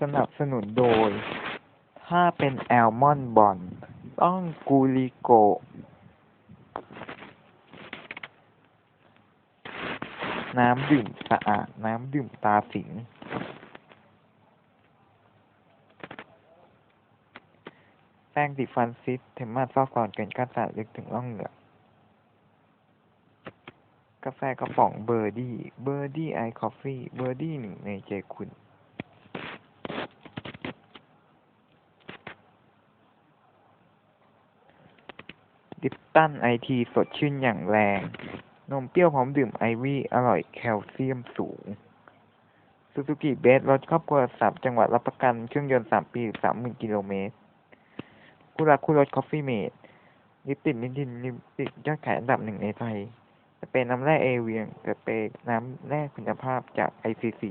สนับสนุนโดย ถ้าเป็นแอลมอนบอนต้องกูริโกน้ำดื่มสะอาด น้ำดื่มตาสิง แป้งสีฟันซิสเทมมาซอกก่อนเกินกานสาดลึกถึงร่องเหงือกกาแฟกระป๋องเบอร์ดี้ เบอร์ดี้ไอคอฟฟี่ เบอร์ดี้หนึ่งในใจคุณ ดิปตันไอทีสดชื่นอย่างแรง นมเปรี้ยวพร้อมดื่มไอวี่อร่อยแคลเซียมสูงซูซูกิเบสรถครอบครัวสามจังหวัดรับประกันเครื่องยนต์สามปีสามหมื่นกิโลเมตรคู่รักคู่รถคอฟฟี่เมดลิปติดนิดินลิปติดยอดขายอันดับหนึ่งในไทยจะเป็นน้ำแร่เอเวียงจะเป็นน้ำแร่คุณภาพจากไอซีซี